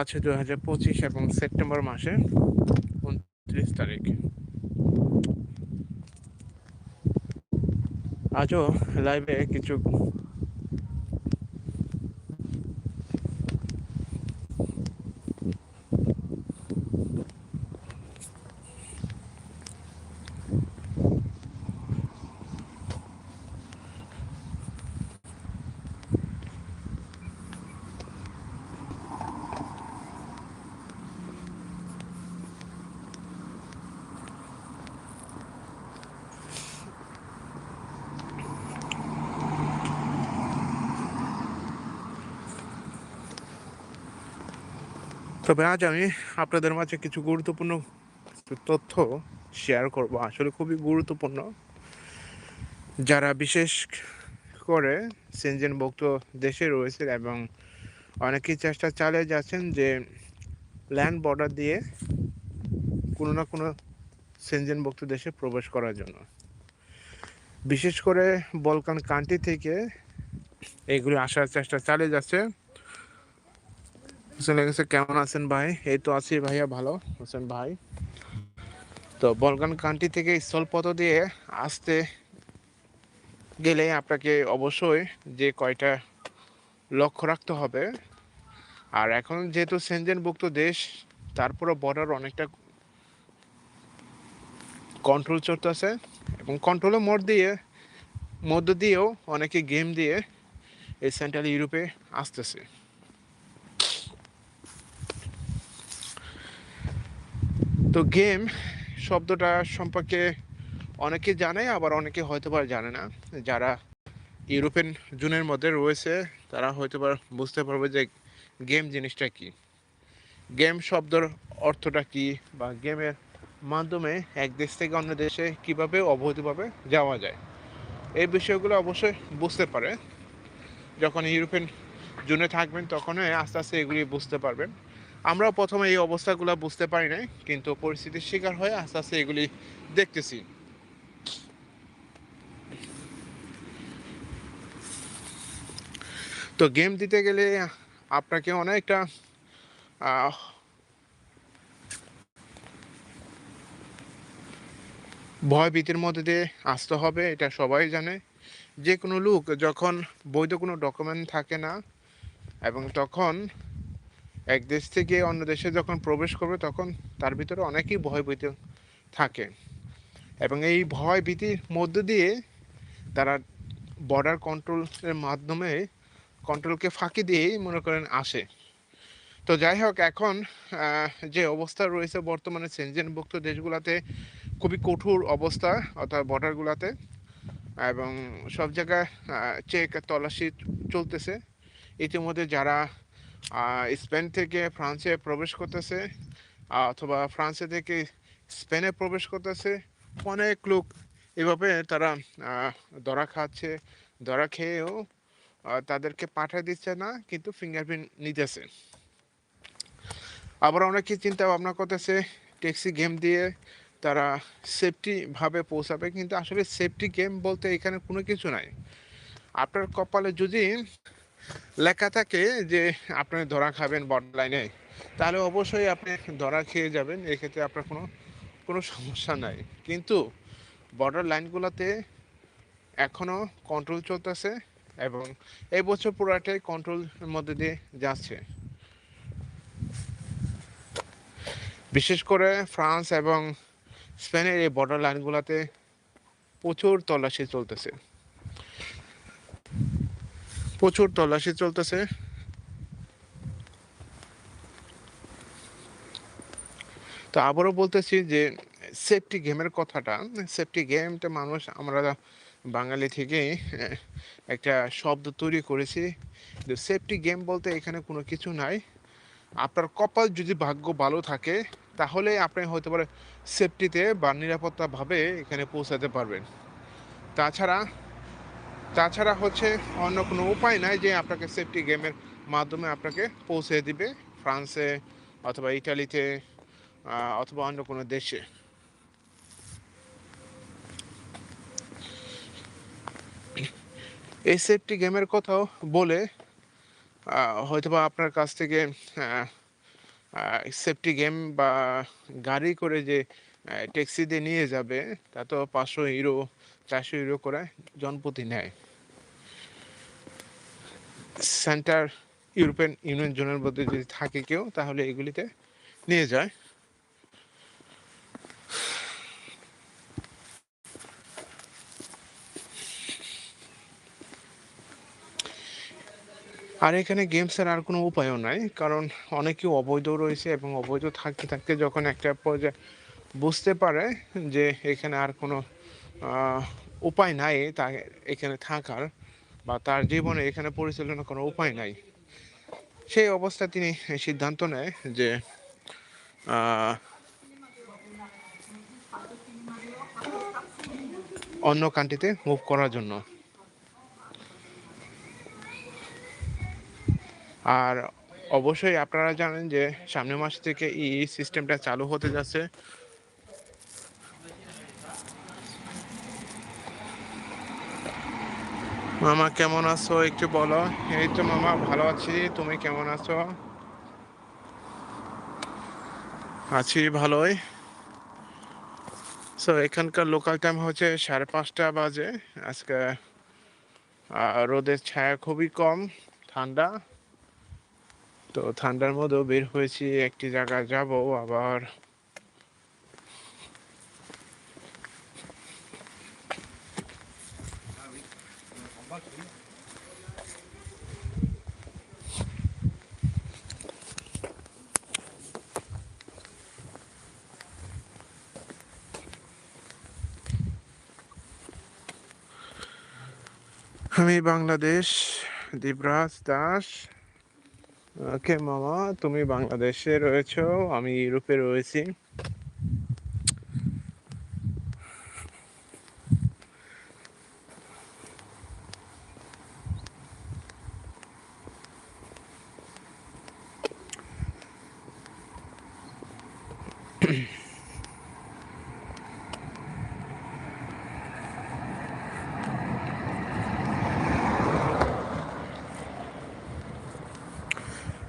আছে দু হাজার পঁচিশ এবং সেপ্টেম্বর মাসে উনত্রিশ তারিখ। আজও লাইভে কিছু তবে আজ আমি আপনাদের মাঝে কিছু গুরুত্বপূর্ণ তথ্য শেয়ার করব। আসলে খুবই গুরুত্বপূর্ণ। যারা বিশেষ করে সেনজেনভুক্ত দেশে রয়েছে এবং অনেকেই চেষ্টা চালিয়ে যাচ্ছেন যে ল্যান্ড বর্ডার দিয়ে কোনো না কোনো সেনজেনভুক্ত দেশে প্রবেশ করার জন্য। বিশেষ করে বলকান কান্ট্রি থেকে এগুলি আসার চেষ্টা চালিয়ে যাচ্ছে। হোসেন লেগেছে কেমন আছেন ভাই? এই তো আছি ভাইয়া ভালো, হোসেন ভাই। তো বলকান কান্ট্রি থেকে স্থলপথ দিয়ে আসতে গেলে আপনাকে অবশ্যই যে কয়টা লক্ষ্য রাখতে হবে। আর এখন যেহেতু সেনজেনভুক্ত দেশ তারপরে বর্ডার অনেকটা কন্ট্রোল চলতেছে এবং কন্ট্রোলের মোড় দিয়ে, মধ্য দিয়েও অনেকে গেম দিয়ে এই সেন্ট্রাল ইউরোপে আসতেছে। তো গেম শব্দটা সম্পর্কে অনেকে জানে, আবার অনেকে হয়তো বা জানে না। যারা ইউরোপিয়ান জুনের মধ্যে রয়েছে, তারা হয়তো বা বুঝতে পারবে যে গেম জিনিসটা কি। গেম শব্দের অর্থটা কি বা গেমের মাধ্যমে এক দেশ থেকে অন্য দেশে কীভাবে অবৈধভাবে যাওয়া যায়, এই বিষয়গুলো অবশ্যই বুঝতে পারে। যখন ইউরোপিয়ান জুনে থাকবেন, তখনই আস্তে আস্তে এগুলি বুঝতে পারবেন। আমরাও প্রথমে এই অবস্থাগুলো বুঝতে পারি নাই, কিন্তু পরিস্থিতির শিকার হয়ে আস্তে আস্তে এগুলি দেখতেছি। তো গেম দিতে গেলে আপনাকে অনেকটা ভয় ভীতির মধ্যে দিয়ে আসতে হবে, এটা সবাই জানে। যে কোনো লোক যখন বৈধ কোনো ডকুমেন্ট থাকে না, এবং তখন এক দেশ থেকে অন্য দেশে যখন প্রবেশ করবে, তখন তার ভিতরে অনেকই ভয় ভীতি থাকে। এবং এই ভয় ভীতির মধ্য দিয়ে তারা বর্ডার কন্ট্রোলের মাধ্যমে কন্ট্রোলকে ফাঁকি দিয়েই মনে করেন আসে। তো যাই হোক, এখন যে অবস্থা রয়েছে বর্তমানে সেনজেনভুক্ত দেশগুলোতে খুবই কঠোর অবস্থা, অর্থাৎ বর্ডারগুলোতে এবং সব জায়গায় চেক তল্লাশি চলতেছে। ইতিমধ্যে যারা স্পেন থেকে ফ্রান্সে প্রবেশ করতেছে অথবা ফ্রান্সে থেকে স্পেনে প্রবেশ করতেছে। অনেক লোক এভাবে তারা ধরা খাচ্ছে ধরা খেয়েও তাদেরকে পাঠিয়ে দিচ্ছে না, কিন্তু ফিঙ্গারপ্রিন্ট নিতেছে। আবার অনেকে চিন্তা ভাবনা করতেছে ট্যাক্সি গেম দিয়ে তারা সেফটিভাবে পৌঁছাবে, কিন্তু আসলে সেফটি গেম বলতে এখানে কোনো কিছু নাই। আপনার কপালে যদি লেখা থাকে যে আপনি ধরা খাবেন বর্ডার লাইনে তাহলে অবশ্যই আপনি ধরা খেয়ে যাবেন, এক্ষেত্রে আপনার কোনো কোনো সমস্যা নাই। কিন্তু বর্ডার লাইনগুলোতে এখনও কন্ট্রোল চলতেছে এবং এই বছর পুরাটাই কন্ট্রোলের মধ্যে দিয়ে যাচ্ছে। বিশেষ করে ফ্রান্স এবং স্পেনের এই বর্ডার লাইনগুলোতে প্রচুর তল্লাশি চলতেছে। প্রচুর তল্লাশি চলতেছে। তো আবারও বলতেছি যে সেফটি গেমের কথাটা সেফটি গেমটা মানুষ, আমরা বাঙালি থেকে একটা শব্দ তৈরি করেছি। সেফটি গেম বলতে এখানে কোনো কিছু নাই। আপনার কপাল যদি ভাগ্য ভালো থাকে, তাহলে আপনি হয়তো পারে সেফটিতে বা নিরাপত্তাভাবে এখানে পৌঁছাতে পারবেন। তাছাড়া তাছাড়া হচ্ছে অন্য কোনো উপায় নাই যে আপনাকে সেফটি গেমের মাধ্যমে আপনাকে পৌঁছে দিবে ফ্রান্সে অথবা ইটালিতে অথবা অন্য কোনো দেশে। এই সেফটি গেমের কথাও বলে হয়তোবা আপনার কাছ থেকে সেফটি গেম বা গাড়ি করে যে ট্যাক্সি দিয়ে নিয়ে যাবে, তা তো পাঁচশো ইউরো চারশো ইউরো করে জনপ্রতি নেয়। সেন্টার ইউরোপিয়ান ইউনিয়ন জোনের মধ্যে যদি থাকে কেউ, তাহলে এগুলিতে নিয়ে যায়। আর এখানে গেমসের আর কোনো উপায়ও নাই, কারণ অনেকেই অবৈধ রয়েছে এবং অবৈধ থাকতে থাকতে যখন একটা পর্যায়ে বুঝতে পারে যে এখানে আর কোনো উপায় নাই, তা এখানে থাকার বা তার জীবনে এখানে পরিচালনা কোনো উপায় নাই। সেই অবস্থা তিনি সিদ্ধান্ত নেয় যে অন্য কান্ট্রিতে মুভ করার জন্য। আর অবশ্যই আপনারা জানেন যে সামনের মাস থেকে এই সিস্টেমটা চালু হতে যাচ্ছে। মামা, কেমন আছো? একটু বলো। এই তো মামা, ভালো আছি। তুমি কেমন আছো? আছি ভালোই। সো এখানকার লোকাল টাইম হচ্ছে সাড়ে পাঁচটা বাজে। আজকে রোদের ছায়া খুবই কম, ঠান্ডা। তো ঠান্ডার মধ্যেও বের হয়েছি, একটি জায়গায় যাব, আবার আমি বাংলাদেশ দীপরাজ দাস। ওকে মামা? তুমি বাংলাদেশে রয়েছো আমি ইউরোপে রয়েছি।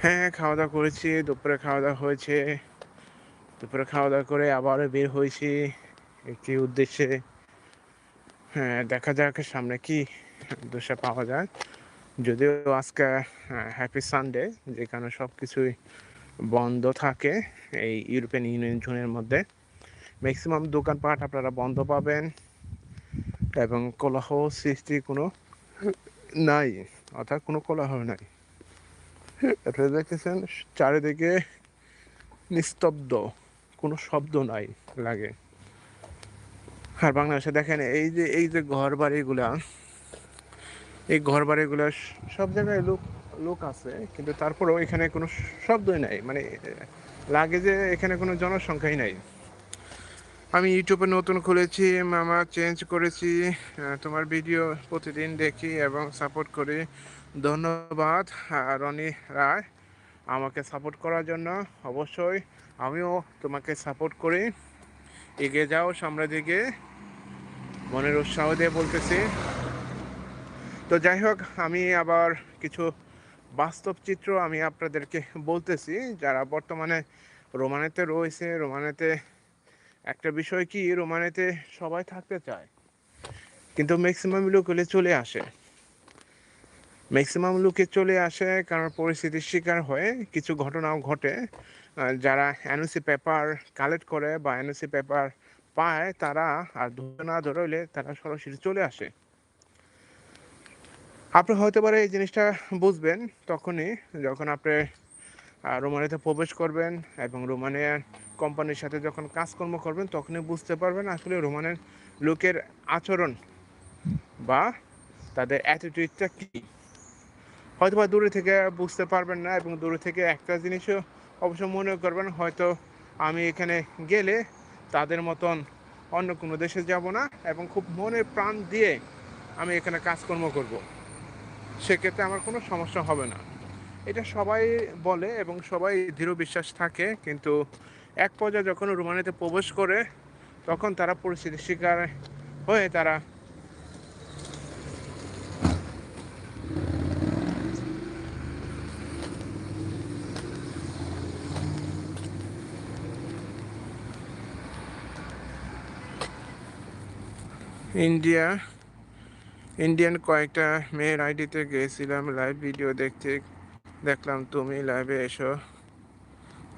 হ্যাঁ খাওয়া দাওয়া করেছি, দুপুরে খাওয়া দাওয়া হয়েছে। দুপুরে খাওয়া দাওয়া করে আবারও বের হয়েছি একটি উদ্দেশ্যে। হ্যাঁ দেখা যাক সামনে কি দোষা পাওয়া যায়। যদিও আজকে হ্যাপি সানডে যেখানে সব কিছুই বন্ধ থাকে এই ইউরোপিয়ান ইউনিয়ন জোনের মধ্যে। ম্যাক্সিমাম দোকানপাট আপনারা বন্ধ পাবেন এবং কোলাহল সৃষ্টি কোনো নাই, অর্থাৎ কোনো কোলাহল নাই। দেখতেছেন চারিদিকে নিস্তব্ধ, কোনো শব্দ নাই, লাগে। আর বাংলাদেশে দেখেন, এই যে এই যে ঘর বাড়িগুলা এই ঘর বাড়িগুলো সব জায়গায় লোক লোক আছে, কিন্তু তারপরেও এখানে কোনো শব্দই নাই। মানে লাগে যে এখানে কোনো জনসংখ্যাই নাই। আমি ইউটিউবে নতুন খুলেছি, মামা চেঞ্জ করেছি তোমার ভিডিও প্রতিদিন দেখি এবং সাপোর্ট করি। ধন্যবাদ রনি রায় আমাকে সাপোর্ট করার জন্য। অবশ্যই আমিও তোমাকে সাপোর্ট করি। এগিয়ে যাও সামনের দিকে। মনের উৎসাহ দিয়ে বলতেছি। তো যাই হোক, আমি আবার কিছু বাস্তব চিত্র আমি আপনাদেরকে বলতেছি। যারা বর্তমানে রোমানেতে রয়েছে, রোমানেতে একটা বিষয় কি, রোমানেতে সবাই থাকতে চায়, কিন্তু ম্যাক্সিমাম লোক হলে চলে আসে। ম্যাক্সিমাম লোকে চলে আসে, কারণ পরিস্থিতির শিকার হয়ে কিছু ঘটনাও ঘটে। যারা এনওসি পেপার কালেক্ট করে বা এনওসি পেপার পায়, তারা আর ধরে না ধরলে তারা সরাসরি চলে আসে। আপনি হয়তো পারে এই জিনিসটা বুঝবেন তখনই যখন আপনি রোমানিতে প্রবেশ করবেন এবং রোমানিয়ার কোম্পানির সাথে যখন কাজকর্ম করবেন, তখনই বুঝতে পারবেন আসলে রোমানের লোকের আচরণ বা তাদের অ্যাটিটিউডটা কী। হয়তো বা দূরে থেকে বুঝতে পারবেন না এবং দূরে থেকে একটা জিনিসও অবশ্য মনে করবেন, হয়তো আমি এখানে গেলে তাদের মতন অন্য কোনো দেশে যাব না এবং খুব মনে প্রাণ দিয়ে আমি এখানে কাজকর্ম করব। সেক্ষেত্রে আমার কোনো সমস্যা হবে না এটা সবাই বলে এবং সবাই দৃঢ় বিশ্বাস থাকে, কিন্তু এক পর্যায়ে যখন রোমানিতে প্রবেশ করে, তখন তারা পরিস্থিতির শিকার হয়ে তারা ইন্ডিয়া, ইন্ডিয়ান কয়েকটা মেয়ের আইডিতে গিয়েছিলাম লাইভ ভিডিও দেখতে। দেখলাম, তুমি লাইভে এসো,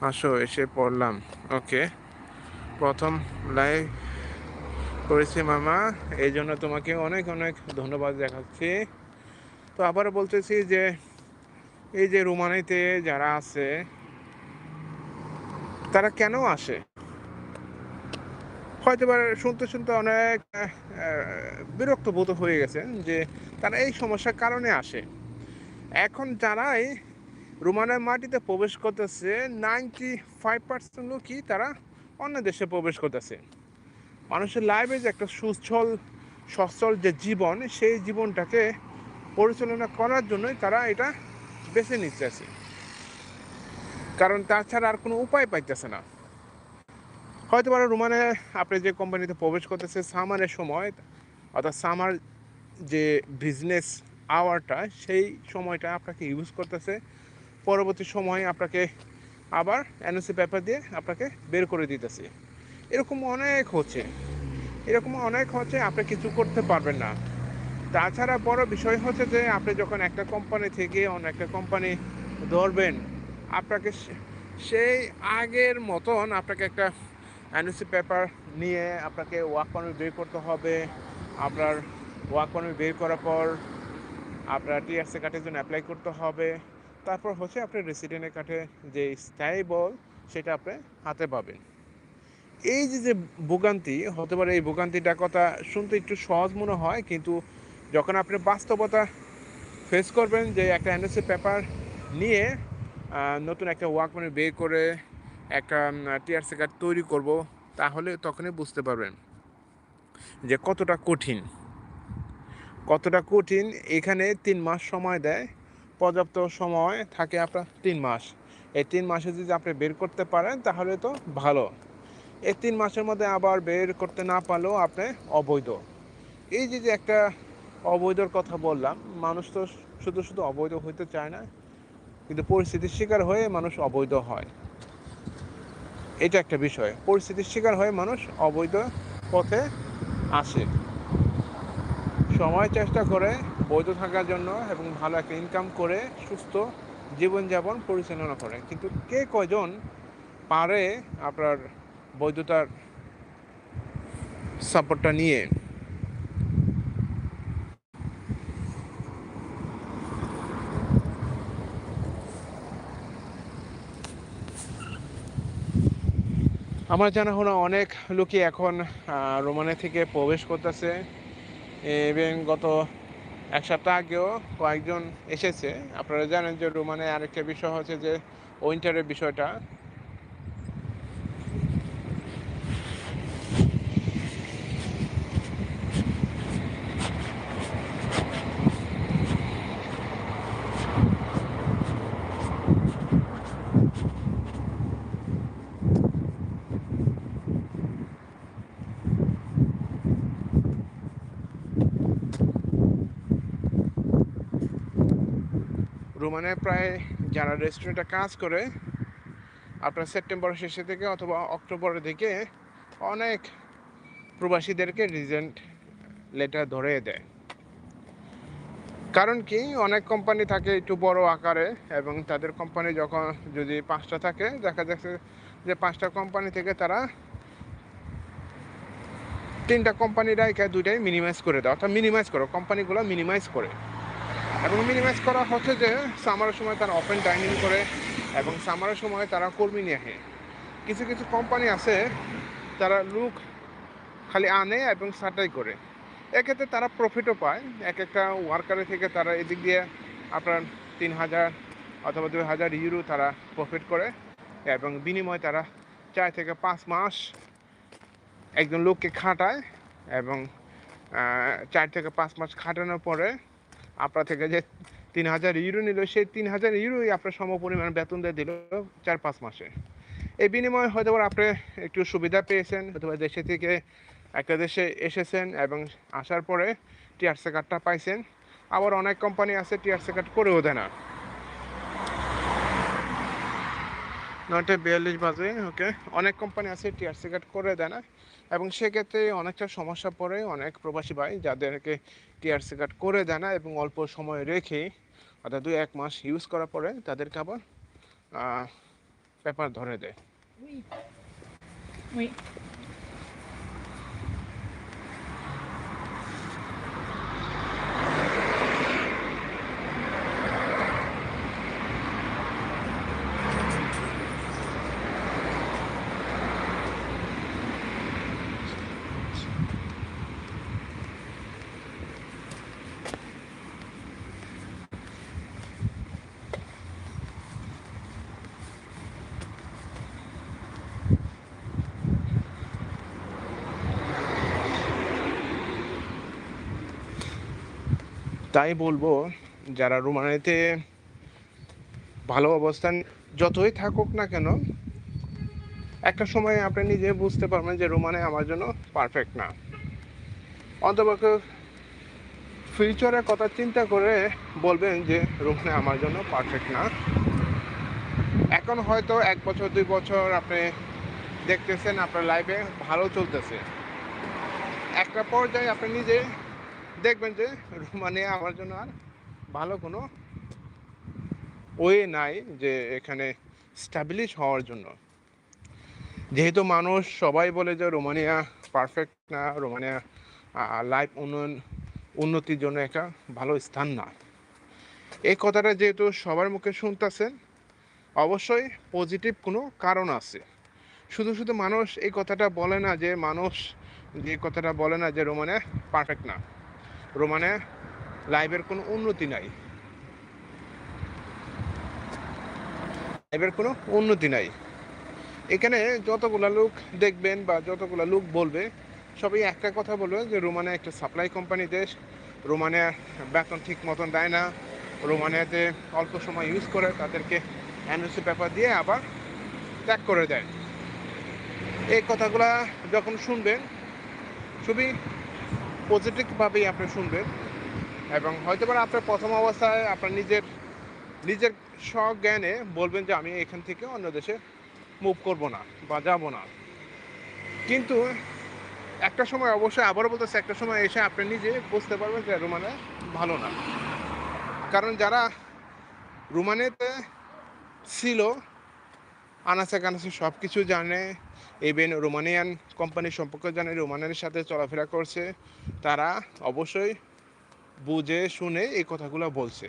আসো, এসে পড়লাম। ওকে প্রথম লাইভ করেছি মামা। এই জন্য তোমাকে অনেক অনেক ধন্যবাদ দেখাচ্ছি। তো আবারও বলতেছি যে, এই যে রুমানিতে যারা আছে, তারা কেন আসে? হয়তো বা শুনতে শুনতে অনেক বিরক্ত বোধ হয়ে গেছেন যে তারা এই সমস্যার কারণে আসে। এখন যারাই রোমানের মাটিতে প্রবেশ করতেছে নাইনটি ফাইভ পার্সেন্ট লোকই তারা অন্য দেশে প্রবেশ করতেছে। মানুষের লাইফে যে একটা সুস্থল, সচ্ছল যে জীবন, সেই জীবনটাকে পরিচালনা করার জন্যই তারা এটা বেছে নিচ্ছে। কারণ তাছাড়া আর কোনো উপায় পাইতেছে না। হয়তো পারে রোমানে আপনি যে কোম্পানিতে প্রবেশ করতেছে, সামারের সময়, অর্থাৎ সামার যে বিজনেস আওয়ারটা সেই সময়টা আপনাকে ইউজ করতেছে। পরবর্তী সময়ে আপনাকে আবার এনওসি পেপার দিয়ে আপনাকে বের করে দিতেছে। এরকম অনেক হচ্ছে। এরকম অনেক হচ্ছে, আপনি কিছু করতে পারবেন না। তাছাড়া বড় বিষয় হচ্ছে যে, আপনি যখন একটা কোম্পানি থেকে অন্য একটা কোম্পানি ধরবেন, আপনাকে সেই আগের মতন আপনাকে একটা এনওসি পেপার নিয়ে আপনাকে ওয়ার্ক পারমিট বের করতে হবে। আপনার ওয়াক পারমিট বের করার পর আপনার টিআরসি কার্ডের জন্য অ্যাপ্লাই করতে হবে। তারপর হচ্ছে আপনার রেসিডেন্টের কার্ডে যে স্থায়ী বল, সেটা আপনি হাতে পাবেন। এই যে যে ভোগান্তি, হতে পারে এই ভোগান্তিটা কথা শুনতে একটু সহজ মনে হয়, কিন্তু যখন আপনি বাস্তবতা ফেস করবেন যে একটা এনএসসি পেপার নিয়ে নতুন একটা ওয়ার্ক মানে বের করে একটা টিআরসি কার্ড তৈরি করব, তাহলে তখনই বুঝতে পারবেন যে কতটা কঠিন। কতটা কঠিন, এখানে তিন মাস সময় দেয়। পর্যাপ্ত সময় থাকে আপনার তিন মাস। এই তিন মাসে যদি আপনি বের করতে পারেন, তাহলে তো ভালো। এই তিন মাসের মধ্যে আবার বের করতে না পারলেও আপনি অবৈধ। এই যে যে একটা অবৈধর কথা বললাম, মানুষ তো শুধু শুধু অবৈধ হইতে চায় না, কিন্তু পরিস্থিতির শিকার হয়ে মানুষ অবৈধ হয়। এটা একটা বিষয়। পরিস্থিতির শিকার হয়ে মানুষ অবৈধ পথে আসে। সময় চেষ্টা করে বৈধ থাকার জন্য এবং ভালো একটা ইনকাম করে সুস্থ জীবনযাপন পরিচালনা করে। কিন্তু কে কজন পারে আপনার বৈধতার সাপোর্টটা নিয়ে? আমার জানা হলো অনেক লোকই এখন রোমানে থেকে প্রবেশ করতেছে। এবং গত এক সপ্তাহ আগেও কয়েকজন এসেছে। আপনারা জানেন যে রোমানে আরেকটা বিষয় হচ্ছে যে উইন্টারের বিষয়টা। রোমানে প্রায় যারা রেস্টুরেন্টে কাজ করে, আপনার সেপ্টেম্বর শেষে থেকে অথবা অক্টোবরের দিকে অনেক প্রবাসীদেরকে রিজেন্ট লেটার ধরে দেয়। কারণ কি? অনেক কোম্পানি থাকে একটু বড় আকারে এবং তাদের কোম্পানি যখন যদি পাঁচটা থাকে, দেখা যাচ্ছে যে পাঁচটা কোম্পানি থেকে তারা তিনটা কোম্পানি রাইকে দুইটাই মিনিমাইজ করে দেয়, অর্থাৎ মিনিমাইজ করে কোম্পানিগুলো মিনিমাইজ করে। এবং মিনিমাইজ করা হচ্ছে যে সামারের সময় তারা ওপেন ডাইনিং করে এবং সামারের সময় তারা কর্মী নিয়ে আসে। কিছু কিছু কোম্পানি আছে, তারা লুক খালি আনে এবং সাটাই করে। এক্ষেত্রে তারা প্রফিটও পায়। এক একটা ওয়ার্কারের থেকে তারা এদিক দিয়ে আপনার তিন হাজার অথবা দুই হাজার ইউরো তারা প্রফিট করে এবং বিনিময়ে তারা চার থেকে পাঁচ মাস একজন লোককে খাটায় এবং চার থেকে পাঁচ মাস খাটানোর পরে আপনার থেকে যে তিন হাজার ইউরো নিল, সেই তিন হাজার ইউরোই আপনার সম পরিমাণ বেতন দিয়ে দিল চার, পাঁচ মাসে। এই বিনিময়ে হয়তো আপনি একটু সুবিধা পেয়েছেন অথবা দেশে থেকে একটা দেশে এসেছেন এবং আসার পরে টিআরসি কার্ডটা পাইছেন। আবার অনেক কোম্পানি আছে, টিআরসি কার্ড করেও দেয় না। নয়টা বিয়াল্লিশ বাজে ওকে অনেক কোম্পানি আছে, টিআরসি কার্ড করে দেয় না। এবং সেক্ষেত্রে অনেকটা সমস্যা পড়ে অনেক প্রবাসী ভাই যাদেরকে টিআরসি কার্ড করে দেয় না এবং অল্প সময় রেখে অর্থাৎ দুই, এক মাস ইউজ করার পরে তাদেরকে আবার পেপার ধরে দেয়। তাই বলব, যারা রোমানিতে ভালো অবস্থান যতই থাকুক না কেন, একটা সময় আপনি নিজে বুঝতে পারবেন যে রোমানে আমার জন্য পারফেক্ট না। অন্তপক্ষে ফিউচারের কথা চিন্তা করে বলবেন যে রোমানে আমার জন্য পারফেক্ট না। এখন হয়তো এক বছর, দুই বছর আপনি দেখতেছেন আপনার লাইফে ভালো চলতেছে। একটা পর্যায়ে আপনি নিজে দেখবেন যে রোমানিয়া আমার জন্য আর ভালো কোনো ওয়ে নাই যে এখানে স্ট্যাবলিশ হওয়ার জন্য। যেহেতু মানুষ সবাই বলে যে রোমানিয়া পারফেক্ট না, রোমানিয়া লাইফ উন্নয়ন, উন্নতির জন্য একটা ভালো স্থান না। এই কথাটা যেহেতু সবার মুখে শুনতেছেন, অবশ্যই পজিটিভ কোনো কারণ আছে। শুধু শুধু মানুষ এই কথাটা বলে না যে, মানুষ যে কথাটা বলে না যে রোমানিয়া পারফেক্ট না। রোমানে লাইভের কোনো উন্নতি নাই। লাইভের কোনো উন্নতি নাই। এখানে যতগুলা লোক দেখবেন বা যতগুলা লোক বলবে, সবাই একটা কথা বলবে যে রোমানিয়া একটা সাপ্লাই কোম্পানি দেশ রোমানিয়া বেতন ঠিক মতন দেয় না রোমানিয়াতে অল্প সময় ইউজ করে তাদেরকে এনওসি পেপার দিয়ে আবার ত্যাগ করে দেয়। এই কথাগুলা যখন শুনবেন খুবই পজিটিভভাবেই আপনি শুনবেন এবং হয়তো পারে আপনার প্রথম অবস্থায় আপনার নিজের নিজের স্বজ্ঞানে বলবেন যে আমি এখান থেকে অন্য দেশে মুভ করব না বা যাব না। কিন্তু একটা সময় অবশ্যই আবারও বলতেছে, একটা সময় এসে আপনি নিজে বুঝতে পারবেন যে রোমানে ভালো না। কারণ যারা রোমানেতে ছিল, আনাচে কানাচে সব কিছু জানে ইভেন রোমানিয়ান কোম্পানি সম্পর্কে জানে রোমানিয়ানের সাথে চলাফেরা করছে, তারা অবশ্যই বুঝে শুনে এই কথাগুলো বলছে।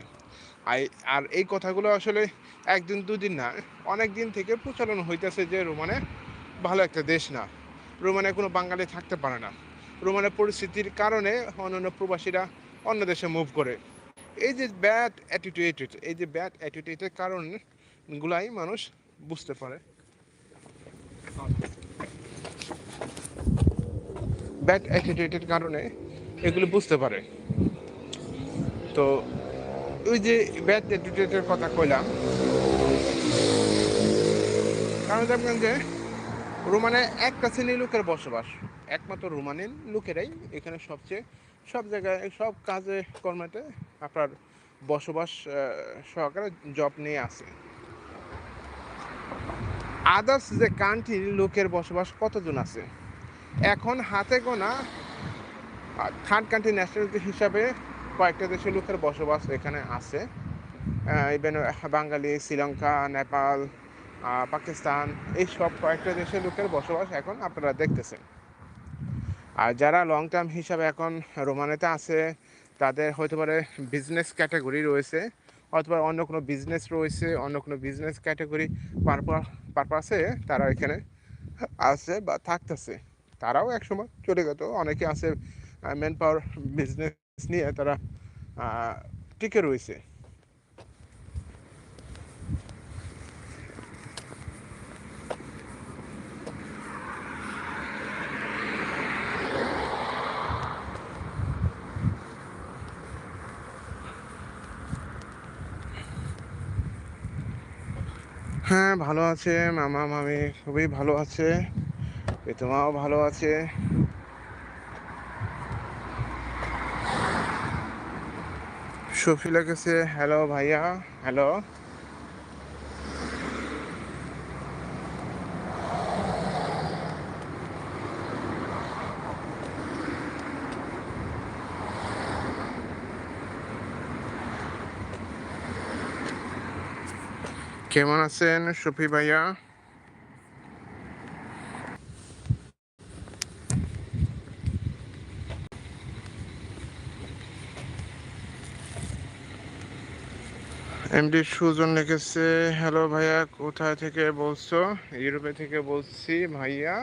আর এই কথাগুলো আসলে একদিন দুদিন না, অনেক দিন থেকে প্রচলন হইতেছে যে রোমানে ভালো একটা দেশ না। রোমানে কোনো বাঙালি থাকতে পারে না। রোমানের পরিস্থিতির কারণে অন্যান্য প্রবাসীরা অন্য দেশে মুভ করে। এই যে ব্যাড অ্যাটিটিউড এই যে ব্যাড অ্যাটিটিউডের কারণগুলাই মানুষ বুঝতে পারে। ব্যাড অ্যাটিটিউডের কারণে এগুলো বুঝতে পারে। তো ওই যে ব্যাড অ্যাটিটিউডের কথা কইলাম। কারণ দেখবেন যে রোমানে একটা শ্রেণির লোকের বসবাস, একমাত্র রোমানের লোকেরাই এখানে সবচেয়ে সব জায়গায়, সব কাজে, কর্মেতে আপনার বসবাস সহকারে জব নিয়ে আসে। আদার্স যে কান্ট্রির লোকের বসবাস কতজন আছে? এখন হাতে গোনা থার্ড কান্ট্রি ন্যাশনালিটি হিসাবে কয়েকটা দেশের লোকের বসবাস এখানে আছে। ইভেন বাঙালি, শ্রীলঙ্কা, নেপাল পাকিস্তান, এই সব কয়েকটা দেশের লোকের বসবাস এখন আপনারা দেখতেছেন। আর যারা লং টার্ম হিসাবে এখন রোমানেতে আছে, তাদের হয়তো পারে বিজনেস ক্যাটাগরি রয়েছে, অথবা অন্য কোনো বিজনেস রয়েছে, অন্য কোনো বিজনেস ক্যাটাগরি পারপাসে তারা এখানে আছে বা থাকতেছে। তারাও একসময় চলে গেত। অনেকে আছে ম্যান পাওয়ার বিজনেস নিয়ে তারা টিকে রয়েছে। হ্যাঁ ভালো আছে। মামা, মামি খুবই ভালো আছে। প্রীতমাও ভালো আছে। সফিলা কেছে হ্যালো ভাইয়া হ্যালো। কেমন আছেন সফি ভাইয়া? এমডি সুজন লিখেছে হ্যালো ভাইয়া কোথায় থেকে বলছো? ইউরোপে থেকে বলছি ভাইয়া।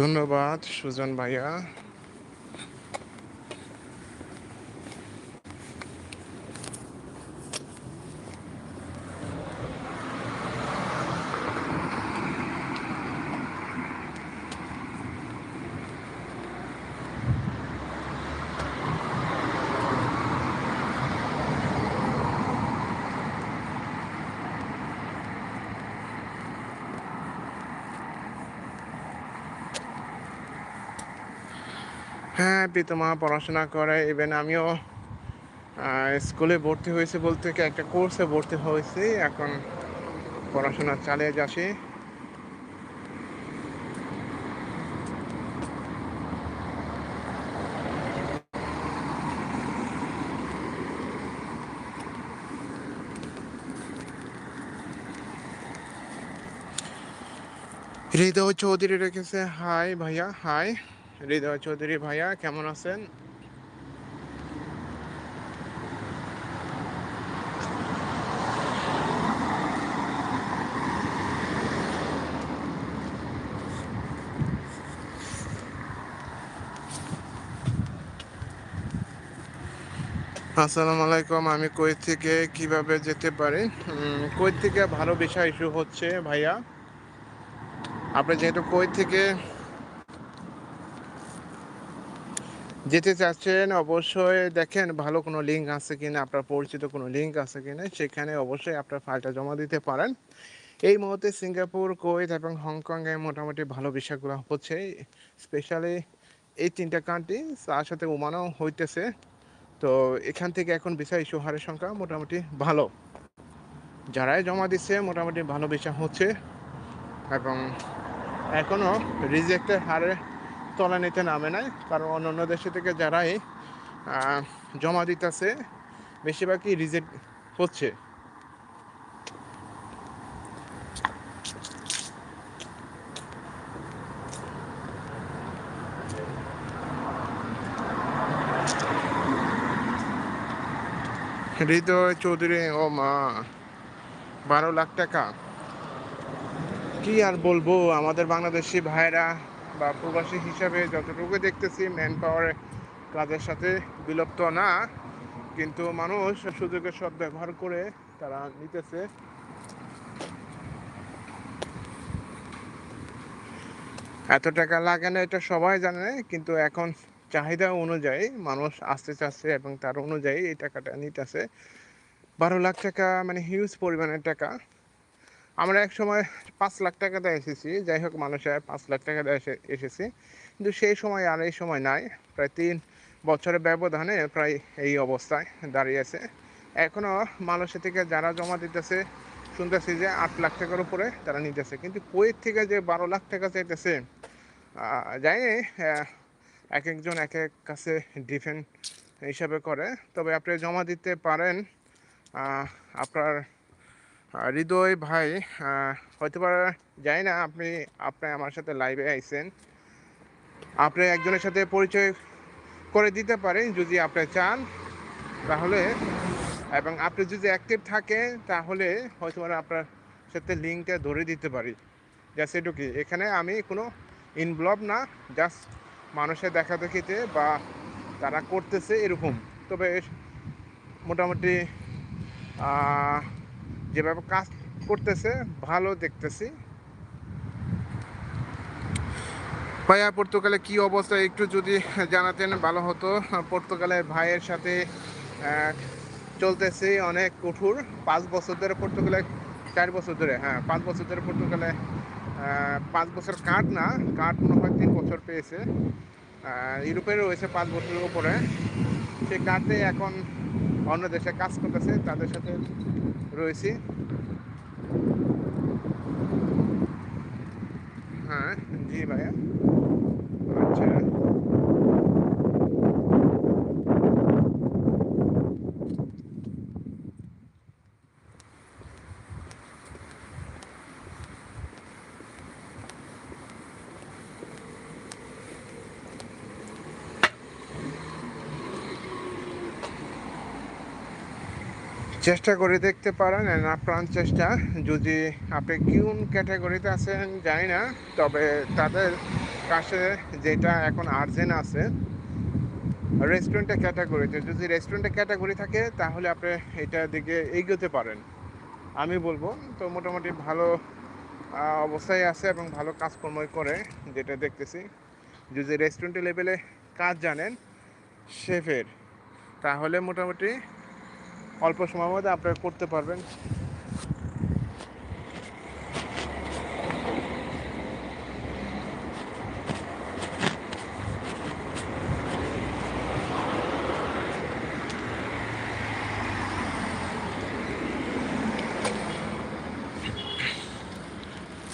ধন্যবাদ সুজন ভাইয়া। হ্যাঁ পিতমা পড়াশোনা করে। ইভেন আমিও স্কুলে ভর্তি হয়েছে বলতে কি একটা কোর্সে ভর্তি হয়েছি। এখন পড়াশোনা চালিয়ে যাচ্ছি। হৃদয় চৌধুরী রেখেছে। হাই ভাইয়া হাই হৃদয় চৌধুরী ভাইয়া, কেমন আছেন? আসসালামু আলাইকুম, আমি কুয়েত থেকে, কীভাবে যেতে পারি? কুয়েত থেকে ভালো বিষয় ইস্যু হচ্ছে ভাইয়া? আপনি যেহেতু কুয়েত থেকে যেতে চাচ্ছেন, অবশ্যই দেখেন ভালো কোনো লিঙ্ক আছে কিনা, আপনার পরিচিত কোনো লিঙ্ক আছে কিনা, সেখানে অবশ্যই আপনার ফাইলটা জমা দিতে পারেন। এই মুহূর্তে সিঙ্গাপুর, কুয়েত এবং হংকংয়ে মোটামুটি ভালো বিষয়গুলো হচ্ছে স্পেশালি এই তিনটা কান্ট্রি তার সাথে ওমানও হইতেছে। তো এখান থেকে এখন ভিসা ইস্যু হারের সংখ্যা মোটামুটি ভালো। যারাই জমা দিচ্ছে, মোটামুটি ভালো বিষয় হচ্ছে। এবং এখনও রিজেক্টের হারে তলা নিতে নামে নাই, কারণ অন্য অন্য দেশে থেকে যারাই জমা দিতেছে, বেশিরভাগই রিজেক্ট হচ্ছে। হৃদয় চৌধুরী, ও মা, বারো লাখ টাকা। কি আর বলব, আমাদের বাংলাদেশি ভাইরা বা প্রবাসী হিসাবে যতটুকু দেখতেছি ম্যান পাওয়ার কাজের সাথে বিলুপ্ত না। কিন্তু মানুষ সুযোগের সব ব্যবহার করে তারা নিতেছে। এত টাকা লাগে না, এটা সবাই জানে, কিন্তু এখন চাহিদা অনুযায়ী মানুষ আসতে চাচ্ছে এবং তার অনুযায়ী এই টাকাটা নিতেছে। বারো লাখ টাকা মানে হিউজ পরিমাণের টাকা। আমরা এক সময় পাঁচ লাখ টাকা দিয়ে এসেছি, যাই হোক মানুষের পাঁচ লাখ টাকা দিয়ে এসে- এসেছি। কিন্তু সেই সময় আর এই সময় নাই, প্রায় তিন বছরের ব্যবধানে প্রায় এই অবস্থায় দাঁড়িয়েছে এখনও মানুষের থেকে যারা জমা দিতেছে, শুনতেছি যে আট লাখ টাকার উপরে তারা নিতেছে। কিন্তু কুয়েত থেকে যে বারো লাখ টাকা চাইতেছে যাই এক একজন এক এক কাছে ডিফেন্ড হিসাবে করে। তবে আপনি জমা দিতে পারেন আপনার হৃদয় ভাই হয়তো বা জানি না আপনি আপনি আমার সাথে লাইভে আইছেন। আপনি একজনের সাথে পরিচয় করে দিতে পারেন যদি আপনি চান। তাহলে, এবং আপনি যদি অ্যাক্টিভ থাকেন, তাহলে হয়তো আপনার সাথে লিঙ্কটা ধরে দিতে পারি। জাস্ট এটুকুই। এখানে আমি কোনো ইনভলভ না জাস্ট মানুষের দেখা দেখিতে বা তারা করতেছে এরকম। তবে মোটামুটি যেভাবে কাজ করতেছে, ভালো দেখতেছি। ভাইয়া, পর্তুগালে কি অবস্থা একটু যদি জানাতেন, ভালো হতো। পর্তুগালের ভাইয়ের সাথে চলতেছে অনেক কঠোর। পাঁচ বছর ধরে পর্তুগালে, চার বছর ধরে হ্যাঁ পাঁচ বছর ধরে পর্তুগালে পাঁচ বছর কাঠ না, কাঠ মনে হয় তিন বছর পেয়েছে। ইউরোপে রয়েছে পাঁচ বছরের উপরে। সেই কাঠে এখন অন্য দেশে কাজ করতেছে, তাদের সাথে রয়েছি। হ্যাঁ জি ভাইয়া। চেষ্টা করে দেখতে পারেন and আপ্রাণ চেষ্টা। যদি আপনি কোন ক্যাটাগরিতে আছেন জানি না, তবে তাদের কাছে যেটা এখন আর্জেন্ট আছে রেস্টুরেন্টের ক্যাটাগরিতে। যদি রেস্টুরেন্টের ক্যাটাগরি থাকে, তাহলে আপনি এটার দিকে এগোতে পারেন। আমি বলব, তো মোটামুটি ভালো অবস্থায় আছে এবং ভালো কাজকর্মই করে, যেটা দেখতেছি। যদি রেস্টুরেন্টের লেভেলে কাজ জানেন, শেফের, তাহলে মোটামুটি অল্প সময়ের মধ্যে আপনারা করতে পারবেন।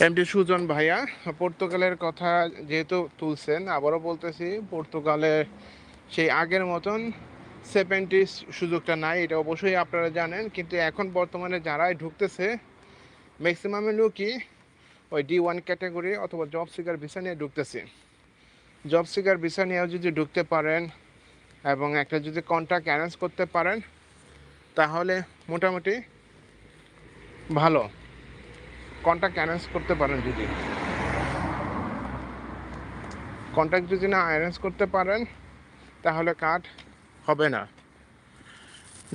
এমডি সুজন ভাইয়া, পর্তুগালের কথা যেহেতু তুলছেন, আবারও বলতেছি পর্তুগালের সেই আগের মতন সেভেন্টি সুযোগটা নাই, এটা অবশ্যই আপনারা জানেন। কিন্তু এখন বর্তমানে যারাই ঢুকতেছে ম্যাক্সিমামে লোকই ওই ডি ওয়ান ক্যাটাগরি অথবা জব সিকার ভিসা নিয়ে ঢুকতেছে। জব সিকার ভিসা নিয়েও যদি ঢুকতে পারেন এবং একটা যদি কন্ট্রাক্ট অ্যারেঞ্জ করতে পারেন, তাহলে মোটামুটি ভালো। কন্ট্রাক্ট অ্যারেঞ্জ করতে পারেন যদি। কন্ট্রাক্ট যদি না অ্যারেঞ্জ করতে পারেন, তাহলে কার্ড হবে না।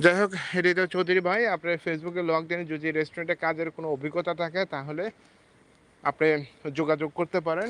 যাই হোক, হৃদয় চৌধুরী ভাই, আপনার ফেসবুকে লগ দিন যদি রেস্টুরেন্টে কাজের কোনো অভিজ্ঞতা থাকে, তাহলে আপনি যোগাযোগ করতে পারেন।